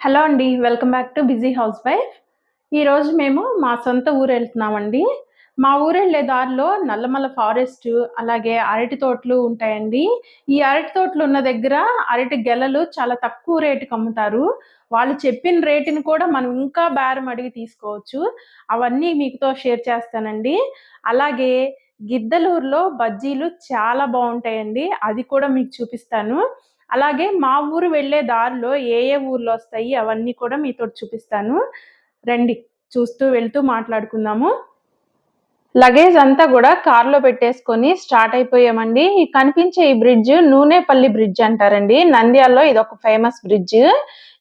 Hello అండి welcome back to busy housewife ఈరోజు మేము మా సొంత ఊరు వెళ్తున్నామండి. మా ఊరు వెళ్ళే దారిలో నల్లమల్ల ఫారెస్ట్ అలాగే అరటి తోటలు ఉంటాయండి. ఈ అరటి తోటలు ఉన్న దగ్గర అరటి గెలలు చాలా తక్కువ రేటుకి అమ్ముతారు. వాళ్ళు చెప్పిన రేటుని కూడా మనం ఇంకా బేరం అడిగి తీసుకోవచ్చు. అవన్నీ మీకుతో షేర్ చేస్తానండి. అలాగే గిద్దలూరులో బజ్జీలు చాలా బాగుంటాయండి. అది కూడా మీకు చూపిస్తాను. అలాగే మా ఊరు వెళ్ళే దారిలో ఏ ఏ ఊర్లో వస్తాయి అవన్నీ కూడా మీతో చూపిస్తాను. రండి చూస్తూ వెళ్తూ మాట్లాడుకుందాము. లగేజ్ అంతా కూడా కార్లో పెట్టేసుకొని స్టార్ట్ అయిపోయామండి. కనిపించే ఈ బ్రిడ్జ్ నూనెపల్లి బ్రిడ్జ్ అంటారండి. నంద్యాలలో ఇది ఒక ఫేమస్ బ్రిడ్జ్.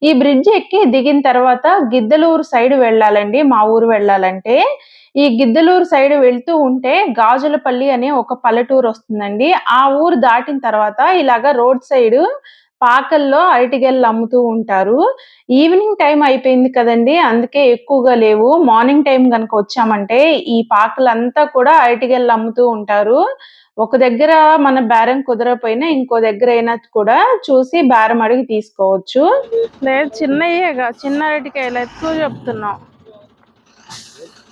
ఈ బ్రిడ్జ్ ఎక్కి దిగిన తర్వాత గిద్దలూరు సైడ్ వెళ్ళాలండి మా ఊరు వెళ్ళాలంటే. ఈ గిద్దలూరు సైడ్ వెళ్తూ ఉంటే గాజులపల్లి అనే ఒక పల్లెటూరు వస్తుందండి. ఆ ఊరు దాటిన తర్వాత ఇలాగా రోడ్ సైడ్ పాకల్లో అరటిగెళ్ళు అమ్ముతూ ఉంటారు. ఈవినింగ్ టైం అయిపోయింది కదండి అందుకే ఎక్కువగా లేవు. మార్నింగ్ టైం కనుక వచ్చామంటే ఈ పాకలంతా కూడా అరటిగెళ్ళు అమ్ముతూ ఉంటారు. ఒక దగ్గర మన బేరం కుదరపోయినా ఇంకో దగ్గర అయినా కూడా చూసి బేరం అడిగి తీసుకోవచ్చు. లేదు చిన్నయ్యేగా చిన్న అరటికాయలు ఎక్కువ చెప్తున్నాం.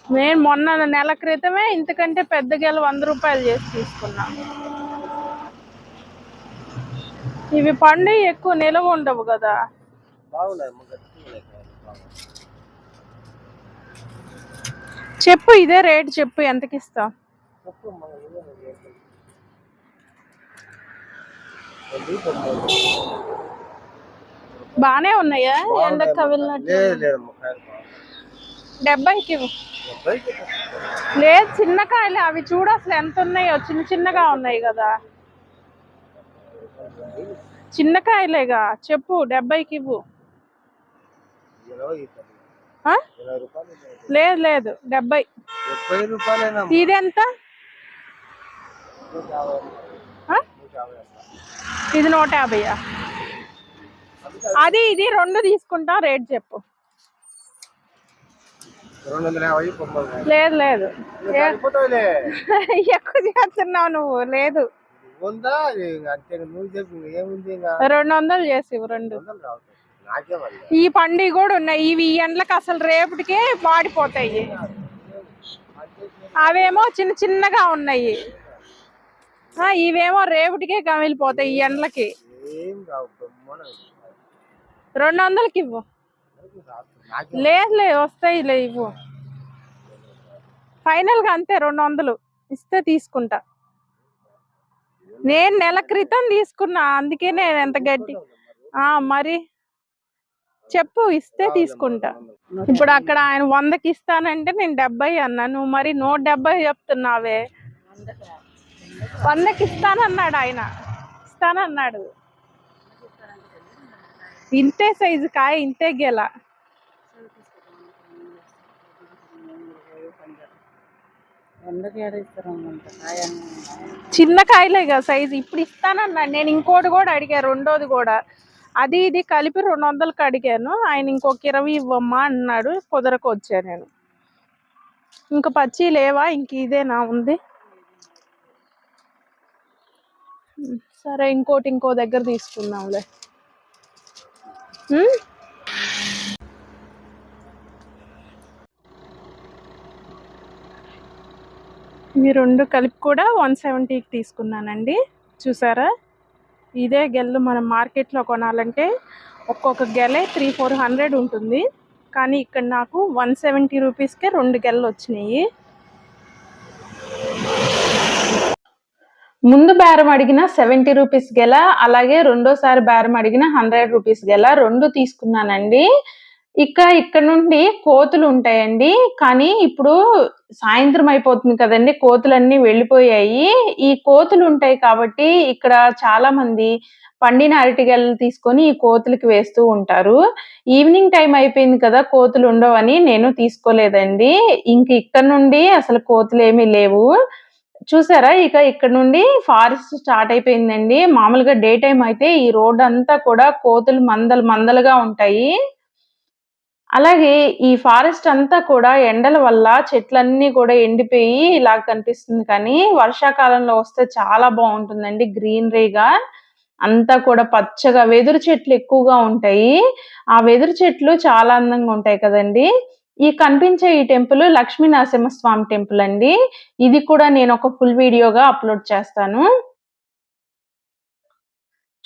నేను మొన్న నెల క్రితమే ఇంతకంటే పెద్ద గెల వంద రూపాయలు చేసి తీసుకున్నా ఇవి పండు ఎక్కువ నిలవ ఉండవు కదా. చెప్పు ఇదే రేట్ చెప్పు ఎంతకి ఇస్తావు బానే ఉన్నాయా? ఎండకు కవిలినట్టు డెబ్బైకి. లేదు చిన్న కాయలు. అవి చూడు అసలు ఎంత ఉన్నాయో. చిన్న చిన్నగా ఉన్నాయి కదా. చిన్న కాయలేగా. చెప్పు డెబ్బైకి ఇవ్వు. లేదు లేదు. డెబ్బై. ఇది ఎంత? ఇదెంత ఇది నూట యాభైయా? అది ఇది రెండు తీసుకుంటా. రేట్ చెప్పు రెండు వందల యాభై పొమ్మలు లేదు లేదు. ఎక్కువ చేస్తున్నావు నువ్వు లేదు. రెండు వందలు చేసి రెండు. ఈ పండుగ కూడా ఉన్నాయి ఇవి ఈ ఎండ్లకు అసలు రేపటికే వాడిపోతాయి. అవేమో చిన్న చిన్నగా ఉన్నాయి. ఇవేమో రేపటికే కమిలిపోతాయి ఈ ఎండ్లకి. రెండు వందలకి ఇవ్వు. నాకే లేదు లేదు వస్తాయి లే ఇవ్వు. ఫైనల్గా అంతే రెండు వందలు. ఇస్తే తీసుకుంటా. నేను నెల క్రితం తీసుకున్నా అందుకే నేను ఎంత గట్టి. ఆ మరి చెప్పు ఇస్తే తీసుకుంటా. ఇప్పుడు అక్కడ ఆయన వందకి ఇస్తానంటే నేను డెబ్బై అన్నా. నువ్వు మరి నూట డెబ్బై చెప్తున్నావే. వందకి ఇస్తానన్నాడు ఆయన. ఇస్తానన్నాడు. ఇంతే సైజు కాయ ఇంతే గెల. చిన్న కాయలే కదా సైజు. ఇప్పుడు ఇస్తానన్నా. నేను ఇంకోటి కూడా అడిగా రెండోది కూడా. అది ఇది కలిపి రెండు వందలకి అడిగాను. ఆయన ఇంకొక ఇరవై ఇవ్వమ్మా అన్నాడు. కుదరకు వచ్చా నేను. ఇంకా పచ్చి లేవా? ఇంక ఇదేనా ఉంది? సరే ఇంకోటి ఇంకో దగ్గర తీసుకుందాంలే. ఇవి రెండు కలిపి కూడా వన్ సెవెంటీకి తీసుకున్నానండి. చూసారా? ఇదే గెల్లు మనం మార్కెట్లో కొనాలంటే ఒక్కొక్క గెలే త్రీ ఫోర్ హండ్రెడ్ ఉంటుంది. కానీ ఇక్కడ నాకు వన్ సెవెంటీ రూపీస్కే రెండు గెలలు వచ్చినాయి. ముందు బేరం అడిగిన సెవెంటీ రూపీస్ గెల అలాగే రెండోసారి బేరం అడిగిన హండ్రెడ్ రూపీస్ గెల రెండు తీసుకున్నానండి. ఇక ఇక్కడ నుండి కోతులు ఉంటాయండి. కానీ ఇప్పుడు సాయంత్రం అయిపోతుంది కదండి. కోతులన్నీ వెళ్ళిపోయాయి. ఈ కోతులు ఉంటాయి కాబట్టి ఇక్కడ చాలా మంది పండిన అరటిగెలు తీసుకొని ఈ కోతులకి వేస్తూ ఉంటారు. ఈవినింగ్ టైం అయిపోయింది కదా కోతులు ఉండవని నేను తీసుకోలేదండి. ఇంక ఇక్కడ నుండి అసలు కోతులు ఏమీ లేవు. చూసారా? ఇక ఇక్కడ నుండి ఫారెస్ట్ స్టార్ట్ అయిపోయిందండి. మామూలుగా డే టైం అయితే ఈ రోడ్ అంతా కూడా కోతులు మందలు మందలుగా ఉంటాయి. అలాగే ఈ ఫారెస్ట్ అంతా కూడా ఎండల వల్ల చెట్లన్నీ కూడా ఎండిపోయి ఇలా కనిపిస్తుంది కానీ వర్షాకాలంలో వస్తే చాలా బాగుంటుందండి గ్రీనరీగా అంతా కూడా పచ్చగా వెదురు చెట్లు ఎక్కువగా ఉంటాయి. ఆ వెదురు చెట్లు చాలా అందంగా ఉంటాయి కదండి. ఈ కనిపించే ఈ టెంపుల్ లక్ష్మీ నరసింహస్వామి టెంపుల్ అండి. ఇది కూడా నేను ఒక ఫుల్ వీడియోగా అప్లోడ్ చేస్తాను.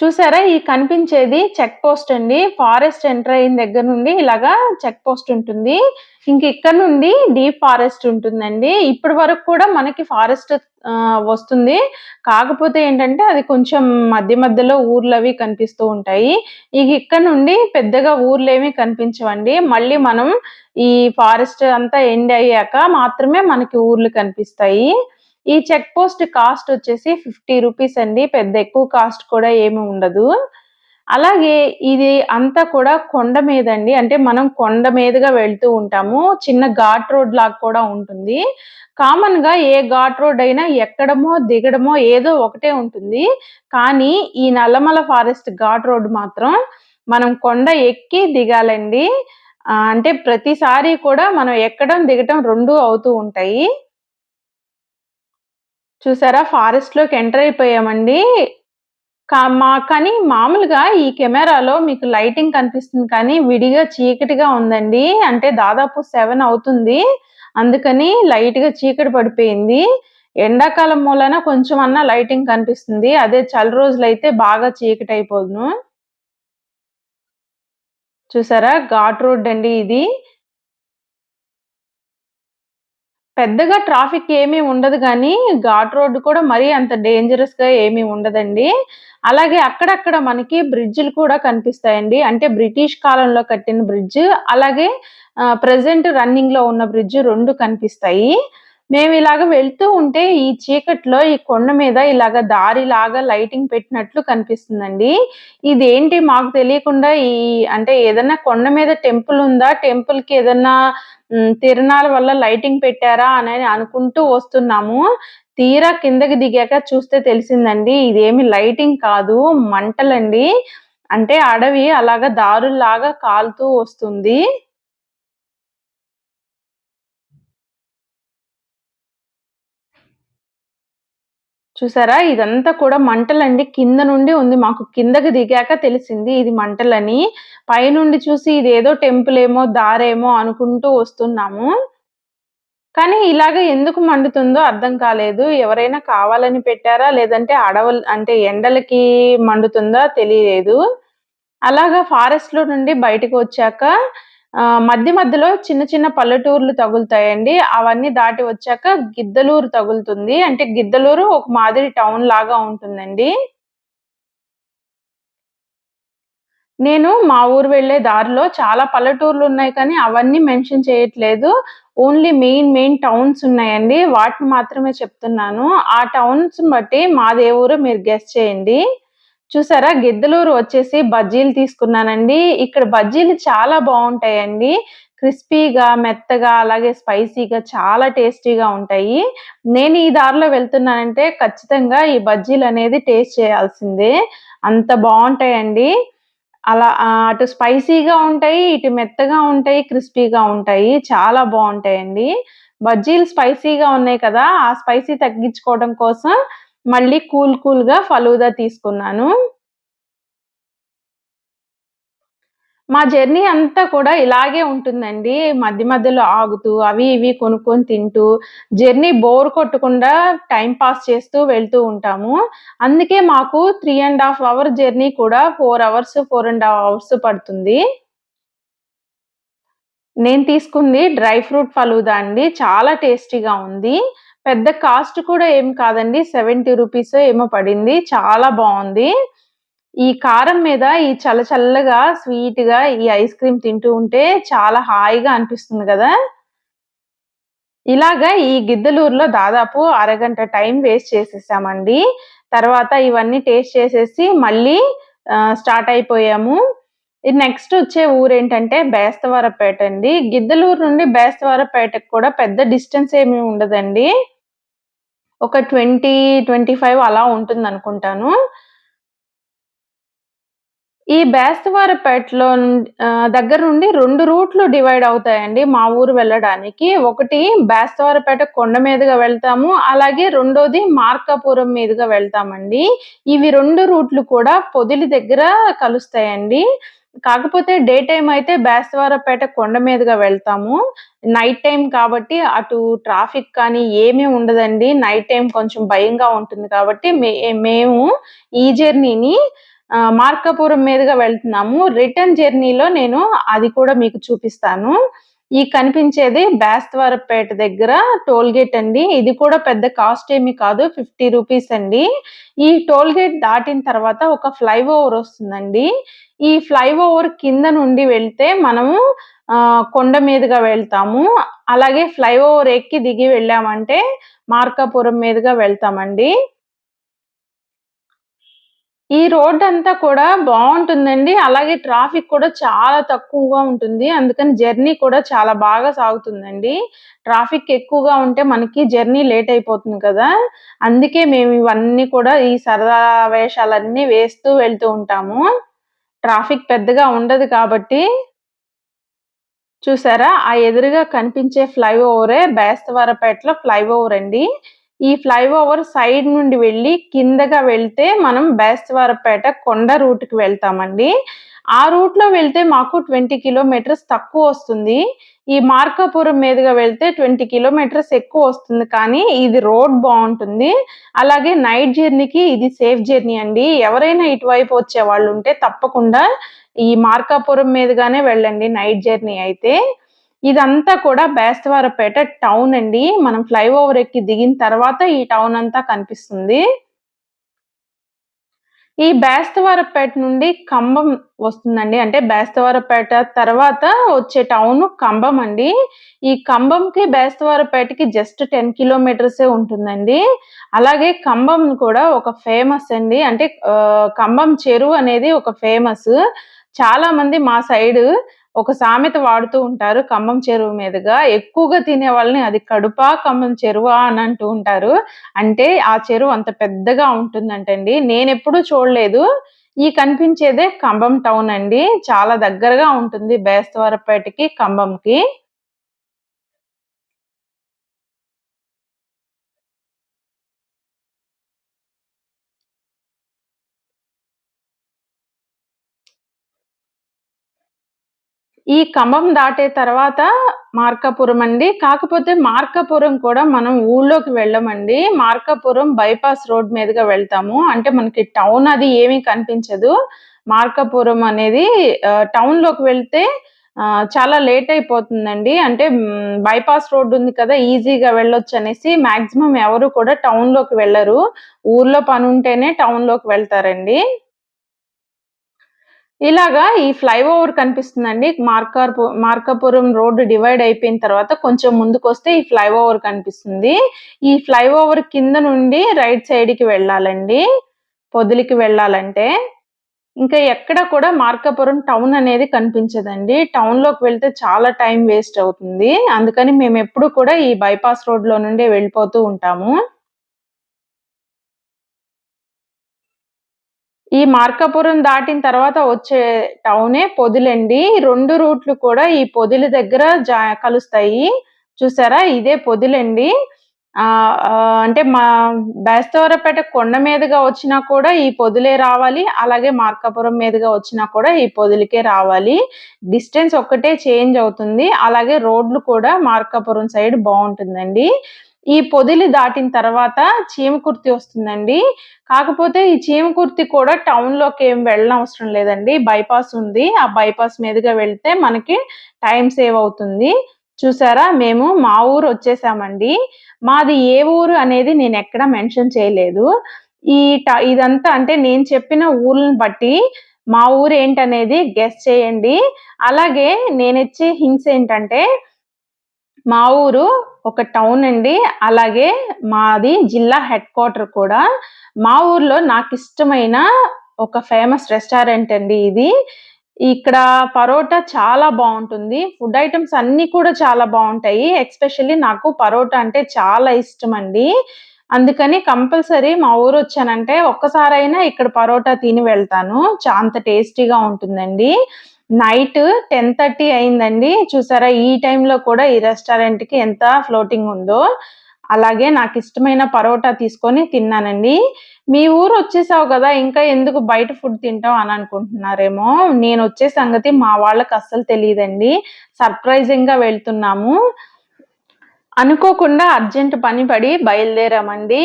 చూసారా? ఈ కనిపించేది చెక్ పోస్ట్ అండి. ఫారెస్ట్ ఎంటర్ అయిన దగ్గర నుండి ఇలాగా చెక్ పోస్ట్ ఉంటుంది. ఇంక ఇక్కడ నుండి డీప్ ఫారెస్ట్ ఉంటుందండి. ఇప్పటి వరకు కూడా మనకి ఫారెస్ట్ వస్తుంది. కాకపోతే ఏంటంటే అది కొంచెం మధ్య మధ్యలో ఊర్లు అవి కనిపిస్తూ ఉంటాయి. ఇక ఇక్కడ నుండి పెద్దగా ఊర్లు కనిపించవండి. మళ్ళీ మనం ఈ ఫారెస్ట్ అంతా ఎండ్ అయ్యాక మాత్రమే మనకి ఊర్లు కనిపిస్తాయి. ఈ చెక్ పోస్ట్ కాస్ట్ వచ్చేసి ఫిఫ్టీ రూపీస్ అండి. పెద్ద ఎక్కువ కాస్ట్ కూడా ఏమి ఉండదు. అలాగే ఇది అంతా కూడా కొండ మీద అండి. అంటే మనం కొండ మీదుగా వెళ్తూ ఉంటాము. చిన్న ఘాట్ రోడ్ లాగా కూడా ఉంటుంది. కామన్గా ఏ ఘాట్ రోడ్ అయినా ఎక్కడమో దిగడమో ఏదో ఒకటే ఉంటుంది. కానీ ఈ నల్లమల ఫారెస్ట్ ఘాట్ రోడ్ మాత్రం మనం కొండ ఎక్కి దిగాలండి. అంటే ప్రతిసారి కూడా మనం ఎక్కడం దిగటం రెండు అవుతూ ఉంటాయి. చూసారా? ఫారెస్ట్లోకి ఎంటర్ అయిపోయామండి. మా కానీ మామూలుగా ఈ కెమెరాలో మీకు లైటింగ్ కనిపిస్తుంది కానీ విడిగా చీకటిగా ఉందండి. అంటే దాదాపు సెవెన్ అవుతుంది. అందుకని లైట్గా చీకటి పడిపోయింది. ఎండాకాలం మూలన కొంచెం అన్నా లైటింగ్ కనిపిస్తుంది. అదే చలి రోజులు అయితే బాగా చీకటి అయిపోదును. చూసారా? ఘాట్ రోడ్ అండి ఇది. పెద్దగా ట్రాఫిక్ ఏమీ ఉండదు కానీ ఘాట్ రోడ్ కూడా మరీ అంత డేంజరస్గా ఏమీ ఉండదండి. అలాగే అక్కడక్కడ మనకి బ్రిడ్జిలు కూడా కనిపిస్తాయండి. అంటే బ్రిటిష్ కాలంలో కట్టిన బ్రిడ్జ్ అలాగే ప్రజెంట్ రన్నింగ్లో ఉన్న బ్రిడ్జ్ రెండు కనిపిస్తాయి. మేము ఇలాగ వెళ్తూ ఉంటే ఈ చీకట్లో ఈ కొండ మీద ఇలాగ దారి లాగా లైటింగ్ పెట్టినట్లు కనిపిస్తుందండి. ఇదేంటి మాకు తెలియకుండా ఈ అంటే ఏదన్నా కొండ మీద టెంపుల్ ఉందా? టెంపుల్కి ఏదన్నా తిరణాల వల్ల లైటింగ్ పెట్టారా అని అనుకుంటూ వస్తున్నాము. తీరా కిందకి దిగాక చూస్తే తెలిసిందండి ఇదేమి లైటింగ్ కాదు మంటలండి. అంటే అడవి అలాగా దారుల్లాగా కాలుతూ వస్తుంది. చూసారా? ఇదంతా కూడా మంటలండి. కింద నుండి ఉంది. మాకు కిందకి దిగాక తెలిసింది ఇది మంటలని. పైనుండి చూసి ఇదేదో టెంపుల్ ఏమో దారేమో అనుకుంటూ వస్తున్నాము. కానీ ఇలాగ ఎందుకు మండుతుందో అర్థం కాలేదు. ఎవరైనా కావాలని పెట్టారా? లేదంటే అడవులు అంటే ఎండలకి మండుతుందా తెలియలేదు. అలాగా ఫారెస్ట్లో నుండి బయటకు వచ్చాక మధ్య మధ్యలో చిన్న చిన్న పల్లెటూర్లు తగులుతాయండి. అవన్నీ దాటి వచ్చాక గిద్దలూరు తగులుతుంది. అంటే గిద్దలూరు ఒక మాదిరి టౌన్ లాగా ఉంటుందండి. నేను మా ఊరు వెళ్ళే దారిలో చాలా పల్లెటూర్లు ఉన్నాయి కానీ అవన్నీ మెన్షన్ చేయట్లేదు. ఓన్లీ మెయిన్ మెయిన్ టౌన్స్ ఉన్నాయండి. వాటిని మాత్రమే చెప్తున్నాను. ఆ టౌన్స్ బట్టి మాదే ఊరు మీరు గెస్ట్ చేయండి. చూసారా? గిద్దలూరు వచ్చేసి బజ్జీలు తీసుకున్నానండి. ఇక్కడ బజ్జీలు చాలా బాగుంటాయండి. క్రిస్పీగా మెత్తగా అలాగే స్పైసీగా చాలా టేస్టీగా ఉంటాయి. నేను ఈ దారిలో వెళ్తున్నానంటే ఖచ్చితంగా ఈ బజ్జీలు అనేది టేస్ట్ చేయాల్సిందే. అంత బాగుంటాయండి. అలా అటు స్పైసీగా ఉంటాయి ఇటు మెత్తగా ఉంటాయి క్రిస్పీగా ఉంటాయి. చాలా బాగుంటాయండి. బజ్జీలు స్పైసీగా ఉన్నాయి కదా ఆ స్పైసీ తగ్గించుకోవడం కోసం మళ్ళీ కూల్ కూల్గా ఫలూదా తీసుకున్నాను. మా జర్నీ అంతా కూడా ఇలాగే ఉంటుందండి. మధ్య మధ్యలో ఆగుతూ అవి ఇవి కొనుక్కొని తింటూ జర్నీ బోర్ కొట్టకుండా టైం పాస్ చేస్తూ వెళ్తూ ఉంటాము. అందుకే మాకు three and half hour journey కూడా four hours four and half hours పడుతుంది. నేను తీసుకుంది డ్రై ఫ్రూట్ ఫలూదా అండి. చాలా టేస్టీగా ఉంది. పెద్ద కాస్ట్ కూడా ఏం కాదండి. సెవెంటీ రూపీస్ ఏమో పడింది. చాలా బాగుంది. ఈ కారం మీద ఈ చల్ల చల్లగా స్వీట్గా ఈ ఐస్ క్రీమ్ తింటూ ఉంటే చాలా హాయిగా అనిపిస్తుంది కదా. ఇలాగా ఈ గిద్దలూరులో దాదాపు అరగంట టైం వేస్ట్ చేసేసామండి. తర్వాత ఇవన్నీ టేస్ట్ చేసేసి మళ్ళీ స్టార్ట్ అయిపోయాము. నెక్స్ట్ వచ్చే ఊరు ఏంటంటే బేస్తవారపేట అండి గిద్దలూరు నుండి బేస్తవారపేటకు కూడా పెద్ద డిస్టెన్స్ ఏమి ఉండదండి ఒక ట్వంటీ ట్వంటీ ఫైవ్ అలా ఉంటుంది అనుకుంటాను ఈ బేస్తవారపేటలో దగ్గర నుండి రెండు రూట్లు డివైడ్ అవుతాయండి మా ఊరు వెళ్ళడానికి. ఒకటి బేస్తవారపేట కొండ మీదుగా వెళ్తాము. అలాగే రెండోది మార్కాపురం మీదుగా వెళ్తామండి. ఇవి రెండు రూట్లు కూడా పొదిలి దగ్గర కలుస్తాయండి. కాకపోతే డే టైం అయితే బేస్తవారపేట కొండ మీదుగా వెళ్తాము. నైట్ టైం కాబట్టి అటు ట్రాఫిక్ కానీ ఏమీ ఉండదండి. నైట్ టైం కొంచెం భయంగా ఉంటుంది కాబట్టి మే మేము ఈ జర్నీని మార్కాపురం మీదుగా వెళ్తున్నాము. రిటర్న్ జర్నీలో నేను అది కూడా మీకు చూపిస్తాను. ఈ కనిపించేది బేస్తవారపేట దగ్గర టోల్ గేట్ అండి. ఇది కూడా పెద్ద కాస్ట్ ఏమి కాదు. 50 రూపీస్ అండి. ఈ టోల్ గేట్ దాటిన తర్వాత ఒక ఫ్లైఓవర్ వస్తుందండి. ఈ ఫ్లైఓవర్ కింద నుండి వెళ్తే మనము కొండ మీదుగా వెళ్తాము. అలాగే ఫ్లైఓవర్ ఎక్కి దిగి వెళ్ళామంటే మార్కాపురం మీదుగా వెళ్తామండి. ఈ రోడ్డంతా కూడా బాగుంటుందండి అలాగే ట్రాఫిక్ కూడా చాలా తక్కువగా ఉంటుంది. అందుకని జర్నీ కూడా చాలా బాగా సాగుతుందండి. ట్రాఫిక్ ఎక్కువగా ఉంటే మనకి జర్నీ లేట్ అయిపోతుంది కదా! అందుకే మేము ఇవన్నీ కూడా ఈ సరదా వేషాలన్నీ వేస్తూ వెళ్తూ ఉంటాము. ట్రాఫిక్ పెద్దగా ఉండదు కాబట్టి చూసారా? ఆ ఎదురుగా కనిపించే ఫ్లైఓవరే బేస్తవారపేటలో ఫ్లైఓవర్ అండి. ఈ ఫ్లైఓవర్ సైడ్ నుండి వెళ్ళి కిందగా వెళ్తే మనం బేస్తవారపేట కొండ రూట్‌కి వెళ్తామండి. ఆ రూట్‌లో వెళ్తే మాకు 20 కిలోమీటర్స్ తక్కువ వస్తుంది ఈ మార్కాపురం మీదుగా వెళ్తే 20 కిలోమీటర్స్ ఎక్కువ వస్తుంది కానీ ఇది రోడ్ బాగుంటుంది అలాగే నైట్ జర్నీకి ఇది సేఫ్ జర్నీ అండి. ఎవరైనా ఇటువైపు వచ్చే వాళ్ళు ఉంటే తప్పకుండా ఈ మార్కాపురం మీదుగానే వెళ్ళండి నైట్ జర్నీ అయితే. ఇదంతా కూడా బేస్తవారపేట టౌన్ అండి. మనం ఫ్లైఓవర్ ఎక్కి దిగిన తర్వాత ఈ టౌన్ అంతా కనిపిస్తుంది. ఈ బేస్తవారపేట నుండి కంబం వస్తుందండి. అంటే బేస్తవారపేట తర్వాత వచ్చే టౌన్ కంబం అండి. ఈ కంబంకి బేస్తవారపేటకి జస్ట్ 10 కిలోమీటర్సే ఉంటుందండి. అలాగే కంబం కూడా ఒక ఫేమస్ అండి. అంటే కంబం చెరువు అనేది ఒక ఫేమస్. చాలా మంది మా సైడ్ ఒక సామెత వాడుతూ ఉంటారు కంబం చెరువు మీదుగా. ఎక్కువగా తినే వాళ్ళని అది కడుపా, కంబం చెరువా అని అంటూ ఉంటారు. అంటే ఆ చెరువు అంత పెద్దగా ఉంటుందంటండి. నేనెప్పుడూ చూడలేదు. ఈ కనిపించేదే కంబం టౌన్ అండి. చాలా దగ్గరగా ఉంటుంది బేస్తవారపేటకి, కంబంకి. ఈ కంబం దాటే తర్వాత మార్కాపురం అండి. కాకపోతే మార్కాపురం కూడా మనం ఊళ్ళోకి వెళ్ళమండి. మార్కాపురం బైపాస్ రోడ్ మీదుగా వెళ్తాము. అంటే మనకి టౌన్ అది ఏమీ కనిపించదు. మార్కాపురం అనేది టౌన్‌లోకి వెళ్తే చాలా లేట్ అయిపోతుందండి. అంటే బైపాస్ రోడ్ ఉంది కదా! ఈజీగా వెళ్ళొచ్చు అనేసి మాక్సిమం ఎవరు కూడా టౌన్‌లోకి వెళ్ళరు ఊర్లో పని ఉంటేనే టౌన్‌లోకి వెళ్తారండి. ఇలాగా ఈ ఫ్లైఓవర్ కనిపిస్తుందండి. మార్కార్పు మార్కాపురం రోడ్ డివైడ్ అయిపోయిన తర్వాత కొంచెం ముందుకు వస్తే ఈ ఫ్లైఓవర్ కనిపిస్తుంది. ఈ ఫ్లైఓవర్ కింద నుండి రైట్ సైడ్‌కి వెళ్ళాలండి. పొదిలికి వెళ్ళాలంటే. ఇంకా ఎక్కడ కూడా మార్కాపురం టౌన్ అనేది కనిపించదండి. టౌన్‌లోకి వెళ్తే చాలా టైం వేస్ట్ అవుతుంది. అందుకని మేము ఎప్పుడు కూడా ఈ బైపాస్ రోడ్‌లో నుండే వెళ్ళిపోతూ ఉంటాము. ఈ మార్కాపురం దాటిన తర్వాత వచ్చే టౌనే పొదిలండి. రెండు రూట్లు కూడా ఈ పొదిలి దగ్గర జా కలుస్తాయి. చూసారా? ఇదే పొదిలండి. అంటే మా బేస్తవరపేట కొండ మీదుగా వచ్చినా కూడా ఈ పొదిలే రావాలి. అలాగే మార్కాపురం మీదుగా వచ్చినా కూడా ఈ పొదిలికే రావాలి. డిస్టెన్స్ ఒక్కటే చేంజ్ అవుతుంది. అలాగే రోడ్లు కూడా మార్కాపురం సైడ్ బాగుంటుందండి ఈ పొదిలి దాటిన తర్వాత చీమకుర్తి వస్తుందండి. కాకపోతే ఈ చీమకుర్తి కూడా టౌన్‌లోకి ఏం వెళ్ళనవసరం లేదండి. బైపాస్ ఉంది. ఆ బైపాస్ మీదుగా వెళ్తే మనకి టైం సేవ్ అవుతుంది. చూసారా? మేము మా ఊరు వచ్చేసామండి. మాది ఏ ఊరు అనేది నేను ఎక్కడ మెన్షన్ చేయలేదు. ఈ ట ఇదంతా అంటే నేను చెప్పిన ఊర్లను బట్టి మా ఊరు ఏంటనేది గెస్ చేయండి. అలాగే నేనిచ్చే హింట్స్ ఏంటంటే మా ఊరు ఒక టౌన్ అండి. అలాగే మాది జిల్లా హెడ్ క్వార్టర్ కూడా. మా ఊర్లో నాకిష్టమైన ఒక ఫేమస్ రెస్టారెంట్ అండి ఇది. ఇక్కడ పరోటా చాలా బాగుంటుంది ఫుడ్ ఐటమ్స్ అన్నీ కూడా చాలా బాగుంటాయి ఎక్స్పెషల్లీ నాకు పరోటా అంటే చాలా ఇష్టం అండి అందుకని కంపల్సరీ మా ఊరు వచ్చానంటే ఒక్కసారైనా ఇక్కడ పరోటా తిని వెళ్తాను చా- అంత టేస్టీగా ఉంటుందండి నైట్ టెన్ థర్టీ అయిందండి. చూసారా ఈ టైంలో కూడా ఈ రెస్టారెంట్కి ఎంత ఫ్లోటింగ్ ఉందో. అలాగే నాకు ఇష్టమైన పరోటా తీసుకొని తిన్నానండి. మీ ఊరు వచ్చేసావు కదా ఇంకా ఎందుకు బయట ఫుడ్ తింటావు అని అనుకుంటున్నారేమో. నేను వచ్చే సంగతి మా వాళ్ళకి అస్సలు తెలియదండి. సర్ప్రైజింగ్గా వెళ్తున్నాము. అనుకోకుండా అర్జెంట్ పని పడి బయలుదేరామండి.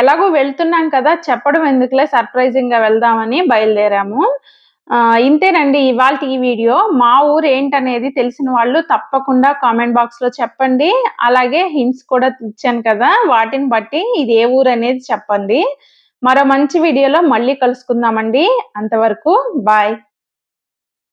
ఎలాగో వెళ్తున్నాం కదా చెప్పడం ఎందుకులే సర్ప్రైజింగ్గా వెళ్దామని బయలుదేరాము. ఇంతేనండి ఇవాళ ఈ వీడియో. మా ఊరు ఏంటనేది తెలిసిన వాళ్ళు తప్పకుండా కామెంట్ బాక్స్లో చెప్పండి. అలాగే హింట్స్ కూడా ఇచ్చాను కదా వాటిని బట్టి ఇది ఏ ఊరు అనేది చెప్పండి. మరో మంచి వీడియోలో మళ్ళీ కలుసుకుందామండి. అంతవరకు బాయ్.